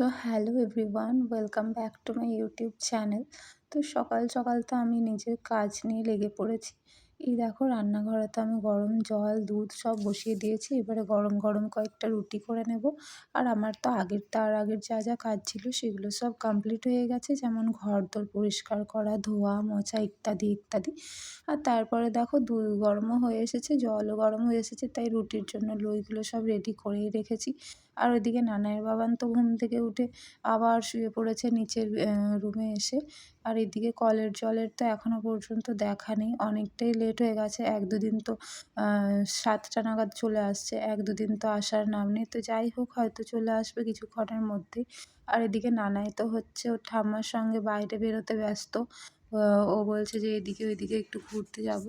So hello everyone welcome back to my YouTube channel তো সকাল সকাল তো আমি নিজের কাজ নিয়ে লেগে পড়েছি। এই দেখো রান্নাঘরে তো আমি গরম জল, দুধ সব বসিয়ে দিয়েছি। এবারে গরম গরম কয়েকটা রুটি করে নেব। আর আমার তো আগের, তার আগের যা যা কাজ ছিল সেগুলো সব কমপ্লিট হয়ে গেছে। যেমন ঘর দোর পরিষ্কার করা, ধোয়া, মোছা ইত্যাদি ইত্যাদি। আর তারপরে দেখো দুধ গরমও হয়ে এসেছে, জলও গরম হয়ে এসেছে। তাই রুটির জন্য লইগুলো সব রেডি করেই রেখেছি। আর ওইদিকে নানায়ের বাবান তো ঘুম থেকে উঠে আবার শুয়ে পড়েছে নিচের রুমে এসে। আর এদিকে কলের জলের তো এখনও পর্যন্ত দেখা নেই। অনেকটাই লেট হয়ে গেছে। এক দুদিন তো সাতটা নাগাদ চলে আসছে। এক দুদিন তো আসার নাম নেই। তো যাই হোক, হয়তো চলে আসবে কিছুক্ষণের মধ্যেই। আর এদিকে নানাই তো হচ্ছে ওর ঠাম্মার সঙ্গে বাইরে বেরোতে ব্যস্ত। ও বলছে যে এদিকে ওইদিকে একটু ঘুরতে যাব।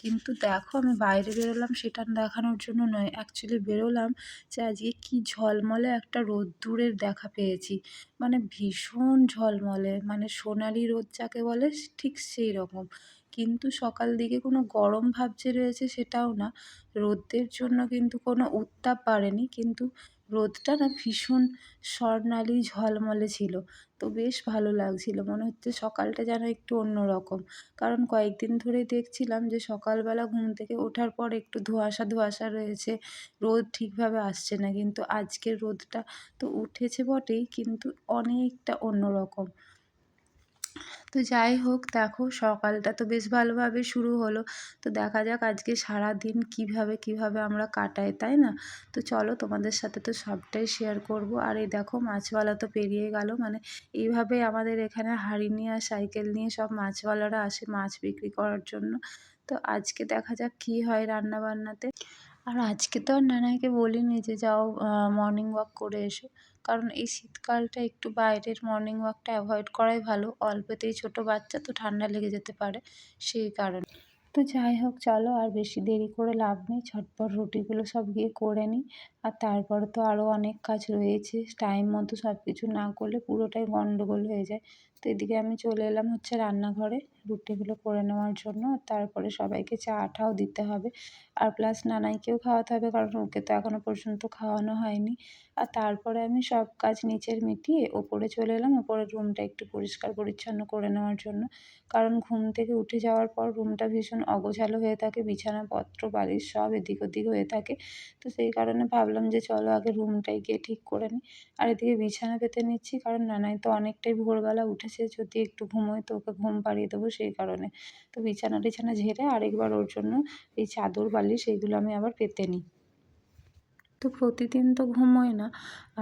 কিন্তু দেখো আমি বাইরে বেরোলাম, সেটা দেখানোর জন্য নয় অ্যাকচুয়ালি বেরোলাম যে আজকে কী ঝলমলে একটা রোদ্দুরের দেখা পেয়েছি। মানে ভীষণ ঝলমলে মানে সোনালি রোদ যাকে বলে ঠিক সেই রকম। কিন্তু সকাল দিকে কোনো গরম ভাব যে রয়েছে সেটাও না। রোদের জন্য কিন্তু কোনো উত্তাপ বাড়েনি, কিন্তু রোদটা না ভীষণ স্বর্ণালী ঝলমলে ছিল। তো বেশ ভালো লাগছিল। মনে হচ্ছে সকালটা যেন একটু অন্য রকম। কারণ কয়েকদিন ধরে দেখছিলাম যে সকালবেলা ঘুম থেকে ওঠার পর একটু ধোঁয়াশা ধোঁয়াশা রয়েছে। রোদ ঠিকভাবে আসছে না। কিন্তু আজকের রোদটা তো উঠেছে বটেই, কিন্তু অনেকটা অন্য রকম। তো যাই হোক, দেখো সকালটা তো বেশ ভালোভাবে শুরু হলো। তো দেখা যাক আজকে সারা দিন কীভাবে কীভাবে আমরা কাটাই, তাই না? তো চলো তোমাদের সাথে তো সবটাই শেয়ার করব। আর এই দেখো মাছওয়ালা তো পেরিয়ে গেল। মানে এইভাবে আমাদের এখানে হাঁড়ি নিয়ে আর সাইকেল নিয়ে সব মাছওয়ালারা আসে মাছ বিক্রি করার জন্য। তো আজকে দেখা যাক কী হয় রান্না বান্নাতে আর আজকে তো আর নানাইকে বলিনি যে যাও মর্নিং ওয়াক করে এসো। কারণ এই শীতকালটা একটু বাইরের মর্নিং ওয়াকটা অ্যাভয়েড করাই ভালো। অল্পতেই ছোটো বাচ্চা তো ঠান্ডা লেগে যেতে পারে সেই কারণে। তো যাই হোক, চলো আর বেশি দেরি করে লাভ নেই। ঝটপট রুটিগুলো সব গিয়ে করে নিই। আর তারপরে তো আরও অনেক কাজ রয়েছে। টাইম মতো সব কিছু না করলে পুরোটাই গন্ডগোল হয়ে যায়। তো এদিকে আমি চলে এলাম হচ্ছে রান্নাঘরে রুটিগুলো করে নেওয়ার জন্য। তারপরে সবাইকে চা ঠাও দিতে হবে। আর প্লাস নানাইকেও খাওয়াতে হবে কারণ ওকে তো এখনও পর্যন্ত খাওয়ানো হয়নি। আর তারপরে আমি সব কাজ নিচের মিটিয়ে ওপরে চলে এলাম। ওপরের রুমটা একটু পরিষ্কার পরিচ্ছন্ন করে নেওয়ার জন্য। কারণ ঘুম থেকে উঠে যাওয়ার পর রুমটা ভীষণ অগোছালো হয়ে থাকে। বিছানাপত্র, বালিশ সব এদিক ওদিক হয়ে থাকে। তো সেই কারণে ভাবলাম যে চলো আগে রুমটাই গিয়ে ঠিক করে নিই। আর এদিকে বিছানা পেতে নিচ্ছি কারণ নানাই তো অনেকটাই ভোরবেলা উঠেছে। যদি একটু ঘুমোয় তো ওকে ঘুম পাড়িয়ে দেবো সেই কারণে। তো বিছানা টিছানা ঝেড়ে আরেকবার ওর জন্য এই চাদর, বালিশ এইগুলো আমি আবার পেতে নিই। তো প্রতিদিন তো ঘুমোই না।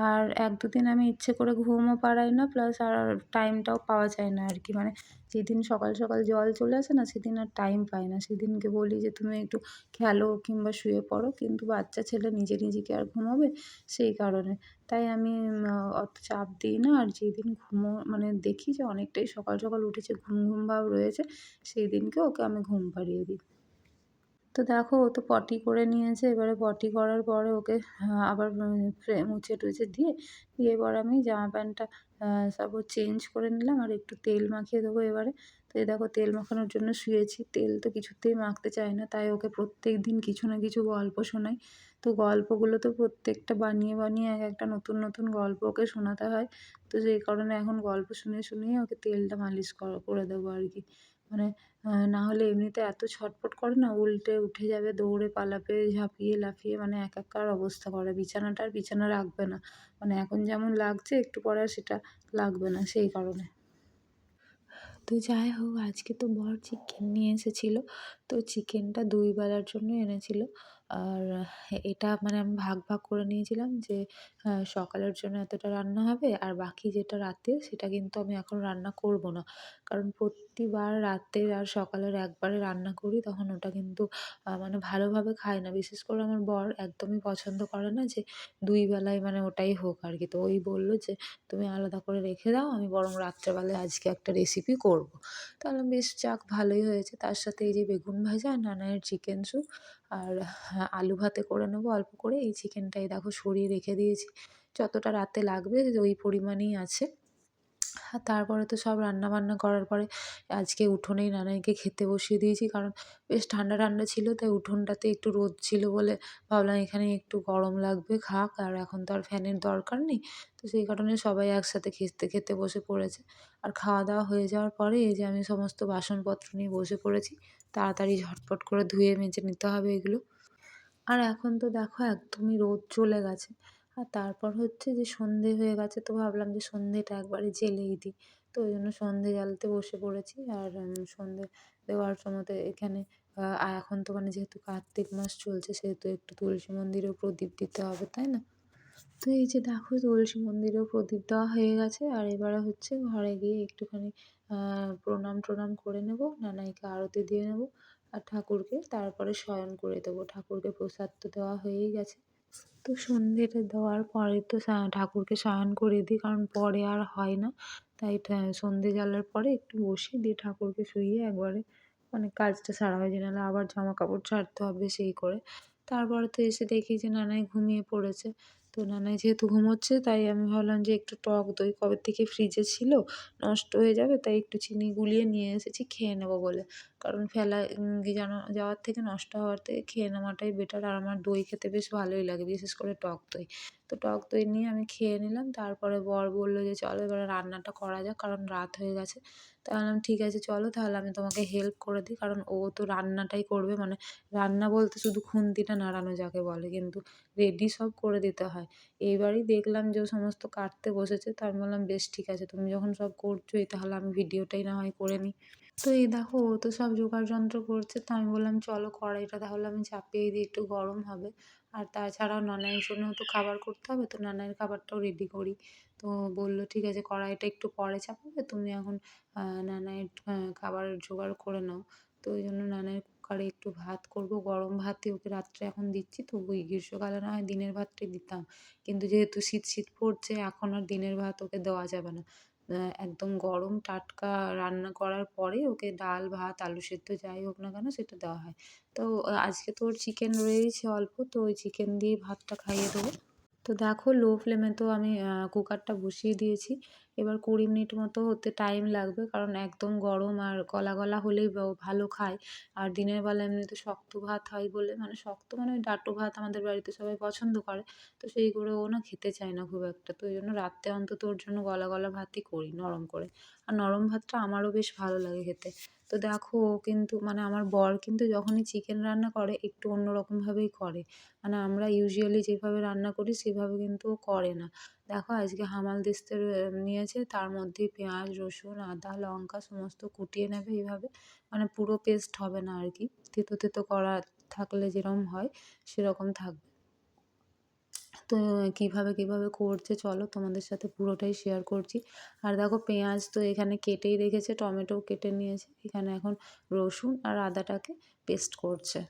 আর এক দুদিন আমি ইচ্ছে করে ঘুমও পাড়াই না প্লাস আর টাইমটাও পাওয়া যায় না আর কি। মানে যেদিন সকাল সকাল জল চলে আসে না, সেদিন আর টাইম পাই না। সেদিনকে বলি যে, তুমি একটু খেলো কিংবা শুয়ে পড়ো। কিন্তু বাচ্চা ছেলে নিজে নিজেকে আর ঘুমোবে সেই কারণে। তাই আমি অত চাপ দিই না। আর যেদিন ঘুমো মানে দেখি যে, অনেকটাই সকাল সকাল উঠেছে, ঘুম ঘুম ভাব রয়েছে সেই দিনকে ওকে আমি ঘুম পাড়িয়ে দিই। তো দেখো ও তো পটি করে নিয়েছে, এবারে পটি করার পরে ওকে আবার মুছে টুছে দিয়ে দিয়ে এবার আমি জামা প্যান্টটা সব চেঞ্জ করে নিলাম আর একটু তেল মাখিয়ে দেবো এবারে। তো এই দেখো তেল মাখানোর জন্য শুয়েছি, তেল তো কিছুতেই মাখতে চায় না, তাই ওকে প্রত্যেক দিন কিছু না কিছু গল্প শোনাই। তো গল্পগুলো তো প্রত্যেকটা বানিয়ে বানিয়ে এক একটা নতুন নতুন গল্প ওকে শোনাতে হয়। তো সেই কারণে এখন গল্প শুনে শুনিয়ে ওকে তেলটা মালিশ করে দেবো আর কি। মানে না হলে এমনিতে এত ছটফট করে না, উল্টে উঠে যাবে, দৌড়ে পালাবে, ঝাঁপিয়ে লাফিয়ে মানে একাকার অবস্থা করে। বিছানাটা আর বিছানা রাখবে না। মানে এখন যেমন লাগছে, একটু পরে আর সেটা লাগবে না সেই কারণে। তো যাই হোক, আজকে তো বর চিকেন নিয়ে এসেছিল। তো চিকেনটা দুই বেলার জন্য এনেছিলো। আর এটা মানে আমি ভাগ ভাগ করে নিয়েছিলাম যে সকালের জন্য এতটা রান্না হবে আর বাকি যেটা রাতের সেটা কিন্তু আমি এখন রান্না করব না। কারণ প্রতিবার রাতের আর সকালের একবারে রান্না করি তখন ওটা কিন্তু মানে ভালোভাবে খায় না। বিশেষ করে আমার বর একদমই পছন্দ করে না যে, দুই বেলায় মানে ওটাই হোক আর কি তো ওই বলল যে, তুমি আলাদা করে রেখে দাও, আমি বরং রাত্রেবেলায় আজকে একটা রেসিপি করব। তাহলে বেশ যাক ভালোই হয়েছে। তার সাথে এই যে বেগুন ভাজা নানায়ের চিকেন স্যুপ আর আলু ভাতে করে নেব অল্প করে। এই চিকেনটাই দেখো সরিয়ে রেখে দিয়েছি। যতটা রাতে লাগবে ওই পরিমাণেই আছে। আর তারপরে তো সব রান্না বান্না করার পরে আজকে উঠোনেই নানাইকে খেতে বসিয়ে দিয়েছি। কারণ বেশ ঠান্ডা ঠান্ডা ছিল, তাই উঠোনটাতে একটু রোদ ছিল বলে ভাবলাম এখানে একটু গরম লাগবে, খাক। আর এখন তো আর ফ্যানের দরকার নেই, তো সেই কারণে সবাই একসাথে খেতে খেতে বসে পড়েছে। আর খাওয়া দাওয়া হয়ে যাওয়ার পরে এই যে আমি সমস্ত বাসনপত্র নিয়ে বসে পড়েছি, তাড়াতাড়ি ঝটপট করে ধুয়ে মেজে নিতে হবে এগুলো। আর এখন তো দেখো একদমই রোদ চলে গেছে। আর তারপর হচ্ছে যে সন্ধে হয়ে গেছে তো ভাবলাম যে সন্ধেটা একবারে জ্বেলেই দিই। তো ওই জন্য সন্ধে জ্বালতে বসে পড়েছি আর সন্ধে দেওয়ার সময় তো এখানে এখন তো মানে যেহেতু কার্তিক মাস চলছে সেহেতু একটু তুলসী মন্দিরেও প্রদীপ দিতে হবে, তাই না? তো এই যে দেখো তুলসী মন্দিরেও প্রদীপ দেওয়া হয়ে গেছে আর এবারে হচ্ছে ঘরে গিয়ে একটুখানি প্রণাম ট্রণাম করে নেব, নানাইকে আরতি দিয়ে নেব আর ঠাকুরকে, তারপরে শয়ন করে দেবো। ঠাকুরকে প্রসাদ তো দেওয়া হয়েই গেছে। তো সন্ধ্যেটা দেওয়ার পরে তো ঠাকুরকে শয়ন করে দিই, কারণ পরে আর হয় না। তাই সন্ধে জ্বালার পরে একটু বসিয়ে দিয়ে ঠাকুরকে শুইয়ে একবারে মানে কাজটা সারা হয়ে যায়, নাহলে আবার জামা কাপড় ছাড়তে হবে সেই করে। তারপরে তো এসে দেখি যে নানাই ঘুমিয়ে পড়েছে। তো নানাই যেহেতু ঘুমোচ্ছে, তাই আমি ভাবলাম যে একটু টক দই কবে থেকে ফ্রিজে ছিল, নষ্ট হয়ে যাবে, তাই একটু চিনি গুলিয়ে নিয়ে এসেছি, খেয়ে নেব বলে। কারণ ফেলা জানো যাওয়ার থেকে নষ্ট হওয়ার থেকে খেয়ে নেওয়াটাই বেটার আর আমার দই খেতে বেশ ভালোই লাগে, বিশেষ করে টক দই। তো টক দই নিয়ে আমি খেয়ে নিলাম, তারপরে বর বলল যে, চলো এবারে রান্নাটা করা যাক, কারণ রাত হয়ে গেছে। তা বললাম, ঠিক আছে, চলো তাহলে আমি তোমাকে হেল্প করে দিই, কারণ ও তো রান্নাটাই করবে। মানে রান্না বলতে শুধু খুন্তিটা নাড়ানো যাকে বলে, কিন্তু রেডি সব করে দিতে হয়। এইবারই দেখলাম যে, ও সমস্ত কাটতে বসেছে, তো আমি বললাম, বেশ ঠিক আছে, তুমি যখন সব করছোই, তাহলে আমি ভিডিওটাই না হয় করে নিই। তো এই দেখো, ও তো সব জোগাড় যন্ত্র করছে, তো আমি বললাম, চলো কড়াইটা তাহলে আমি চাপিয়ে দিই, একটু গরম হবে। আর তাছাড়াও নানাইয়ের জন্য তো খাবার করতে হবে, তো নানাইয়ের খাবারটাও রেডি করি। তো বলল, ঠিক আছে, কড়াইটা একটু পরে চাপাবে, তুমি এখন নানাইয়ের খাবার জোগাড় করে নাও। তো ওই জন্য নানাইয়ের কুকারে একটু ভাত করব, গরম ভাতই ওকে রাত্রে এখন দিচ্ছি তো ওই গ্রীষ্মকালে না হয় দিনের ভাতটাই দিতাম। কিন্তু যেহেতু শীত শীত পড়ছে, এখন আর দিনের ভাত ওকে দেওয়া যাবে না। একদম গরম টাটকা রান্না করার পরে ওকে ডাল, ভাত, আলু সেদ্ধ যাই হোক না কেন সেটা দেওয়া হয়। তো আজকে তো ওর চিকেন রয়েছে অল্প, তো ওই চিকেন দিয়ে ভাতটা খাইয়ে দেবো। তো দেখো লো ফ্লেমে তো আমি কুকারটা বসিয়ে দিয়েছি। এবার কুড়ি মিনিট মতো হতে টাইম লাগবে, কারণ একদম গরম আর গলা গলা হলেই ভালো খায়। আর দিনের বেলা এমনিতে শক্ত ভাত হয় বলে মানে শক্ত মানে ওই ডাটো ভাত আমাদের বাড়িতে সবাই পছন্দ করে, তো সেই করে ও না খেতে চায় না খুব একটা। তো ওই জন্য রাত্রে অন্তত ওর জন্য গলা গলা ভাতই করি, নরম করে। আর নরম ভাতটা আমারও বেশ ভালো লাগে খেতে। তো দেখো ও কিন্তু মানে আমার বর কিন্তু যখনই চিকেন রান্না করে, একটু অন্যরকমভাবেই করে। মানে আমরা ইউজুয়ালি যেভাবে রান্না করি, সেভাবে কিন্তু ও করে না। দেখো আজকে হামাল দিস্তে নিয়েছে, তার মধ্যেই পেঁয়াজ, রসুন, আদা, লঙ্কা সমস্ত কুটিয়ে নেবে এইভাবে। মানে পুরো পেস্ট হবে না আর কি। তেতো তেতো করা থাকলে যেরকম হয়, সেরকম থাকবে। তো কীভাবে কীভাবে করছে চলো তোমাদের সাথে পুরোটাই শেয়ার করছি। আর দেখো পেঁয়াজ তো এখানে কেটেই রেখেছে, টমেটোও কেটে নিয়েছে। এখানে এখন রসুন আর আদাটাকে পেস্ট করছে।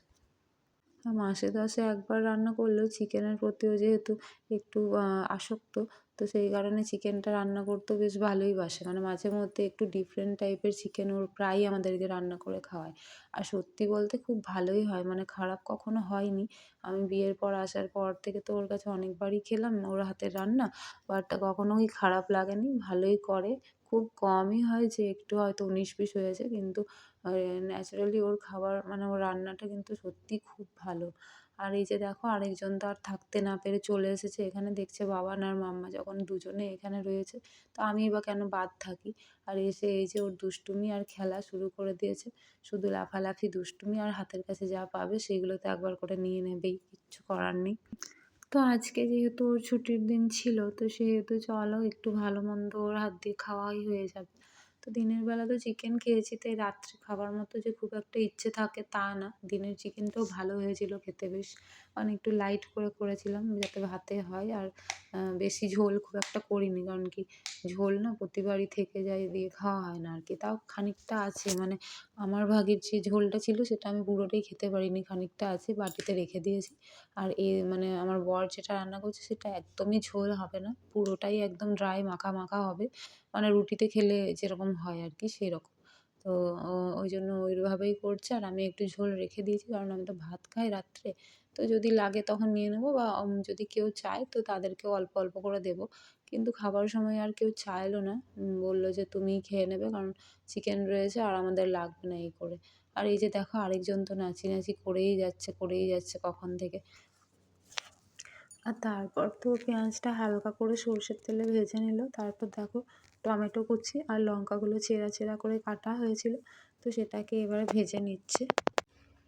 মাসে দশে একবার রান্না করলেও চিকেনের প্রতিও যেহেতু একটু আসক্ত, তো সেই কারণে চিকেনটা রান্না করতেও বেশ ভালোই বাসে। মানে মাঝে মধ্যে একটু ডিফারেন্ট টাইপের চিকেন ওর প্রায়ই আমাদেরকে রান্না করে খাওয়ায়। আর সত্যি বলতে খুব ভালোই হয় মানে খারাপ কখনো হয়নি। আমি বিয়ের পর আসার পর থেকে তো ওর কাছে অনেকবারই খেলাম ওর হাতের রান্না বাট কখনোই খারাপ লাগেনি? ভালোই করে। খুব কমই হয় যে একটু হয়তো উনিশ বিশ হয়েছে, কিন্তু ন্যাচারালি ওর খাবার মানে ওর রান্নাটা কিন্তু সত্যিই খুব ভালো। আর এই যে দেখো, আরেকজন তো আর থাকতে না পেরে চলে এসেছে। এখানে দেখছে বাবান আর মাম্মা যখন দুজনে এখানে রয়েছে, তো আমি বা কেন বাদ থাকি? আর এসে এই যে ওর দুষ্টুমি আর খেলা শুরু করে দিয়েছে। শুধু লাফালাফি, দুষ্টুমি আর হাতের কাছে যা পাবে সেগুলো তো একবার করে নিয়ে নেবেই, কিচ্ছু করার নেই। তো আজকে যেহেতু ওর ছুটির দিন ছিল, তো সেহেতু চলো একটু ভালো মন্দ ওর হাত দিয়ে খাওয়াই হয়ে যাবে। তো দিনের বেলা তো চিকেন খেয়েছি, তাই রাত্রে খাবার মতো যে খুব একটা ইচ্ছে থাকে তা না। দিনের চিকেনটাও ভালো হয়েছিল খেতে বেশ। মানে একটু লাইট করে করেছিলাম যাতে ভাতে হয়। আর বেশি ঝোল খুব একটা করিনি। কারণ কি ঝোল না প্রতিবারই থেকে যায়, দিয়ে খাওয়া হয় না আর কি তাও খানিকটা আছে মানে আমার ভাগের যে ঝোলটা ছিল সেটা আমি পুরোটাই খেতে পারিনি। খানিকটা আছে, বাটিতে রেখে দিয়েছি। আর এ মানে আমার বর যেটা রান্না করছে সেটা একদমই ঝোল হবে না। পুরোটাই একদম ড্রাই মাখা মাখা হবে। মানে রুটিতে খেলে যেরকম হয় আর কি সেই রকম তো ওই জন্য ওইভাবেই করছে। আর আমি একটু ঝোল রেখে দিয়েছি কারণ আমি তো ভাত খাই রাত্রে। তো যদি লাগে তখন নিয়ে নেব বা যদি কেউ চায় তো তাদেরকেও অল্প অল্প করে দেবো। কিন্তু খাবার সময় আর কেউ চাইলো না। বলল যে তুমিই খেয়ে নেবে কারণ চিকেন রয়েছে আর আমাদের লাগবে না এই করে। আর এই যে দেখো আরেকজন তো নাচি নাচি করেই যাচ্ছে করেই যাচ্ছে কখন থেকে। আর তারপর তো পেঁয়াজটা হালকা করে সর্ষের তেলে ভেজে নিল। তারপর দেখো টমেটো কুচি আর লঙ্কাগুলো চেরা চেরা করে কাটা হয়েছিল, তো সেটাকে এবারে ভেজে নিচ্ছে।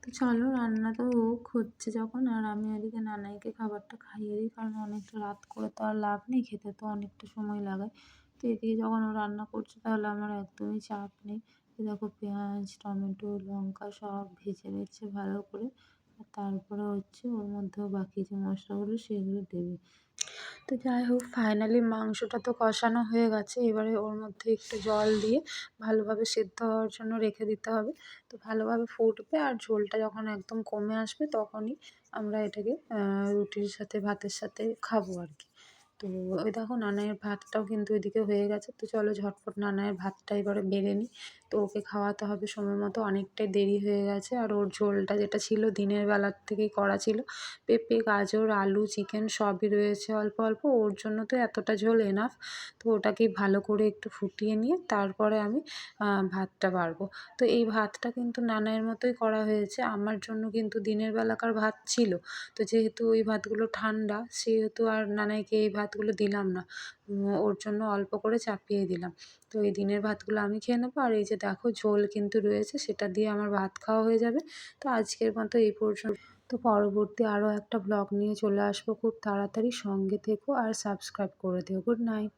তো চলো, রান্না তো হচ্ছে যখন, আর আমি এদিকে নানাইকে খাবারটা খাইয়ে দিই, কারণ অনেকটা রাত করে তো আর লাভ নেই, খেতে তো অনেকটা সময় লাগায় তো এদিকে যখন ও রান্না করছে, তাহলে আমার একদমই চাপ নেই। দেখো, পেঁয়াজ, টমেটো, লঙ্কা সব ভেজে নিচ্ছে ভালো করে, আর তারপরে হচ্ছে ওর মধ্যেও বাকি যে মশলাগুলো, সেগুলো দেবে। তো যাই হোক ফাইনালি মাংসটা তো কষানো হয়ে গেছে। এবারে ওর মধ্যে একটু জল দিয়ে ভালোভাবে সেদ্ধ হওয়ার জন্য রেখে দিতে হবে। তো ভালোভাবে ফুটবে আর ঝোলটা যখন একদম কমে আসবে তখনই আমরা এটাকে রুটির সাথে, ভাতের সাথে খাব আর কি। তো ওই দেখো নানায়ের ভাতটাও কিন্তু এদিকে হয়ে গেছে। তো চলো ঝটপট নানায়ের ভাতটা এবারে বেড়ে নিই। তো ওকে খাওয়াতে হবে সময় মতো, অনেকটাই দেরি হয়ে গেছে। আর ওর ঝোলটা যেটা ছিল দিনের বেলার থেকেই করা ছিল। পেঁপে, গাজর, আলু, চিকেন সবই রয়েছে অল্প অল্প। ওর জন্য তো এতটা ঝোল এনাফ তো ওটাকেই ভালো করে একটু ফুটিয়ে নিয়ে তারপরে আমি ভাতটা বাড়বো। তো এই ভাতটা কিন্তু নানায়ের মতোই করা হয়েছে। আমার জন্য কিন্তু দিনের বেলাকার ভাত ছিল। তো যেহেতু ওই ভাতগুলো ঠান্ডা, সেহেতু আর নানাইকে এই ভাতগুলো দিলাম না। ওর জন্য অল্প করে চাপিয়ে দিলাম। তো এই দিনের ভাতগুলো আমি খেয়ে নেব। আর এই যে দেখো ঝোল কিন্তু রয়েছে, সেটা দিয়ে আমার ভাত খাওয়া হয়ে যাবে। তো আজকের মতো এই পর্যন্ত। তো পরবর্তী আরও একটা ব্লগ নিয়ে চলে আসব। খুব তাড়াতাড়ি সঙ্গে থেকো আর সাবস্ক্রাইব করে দিও। Good night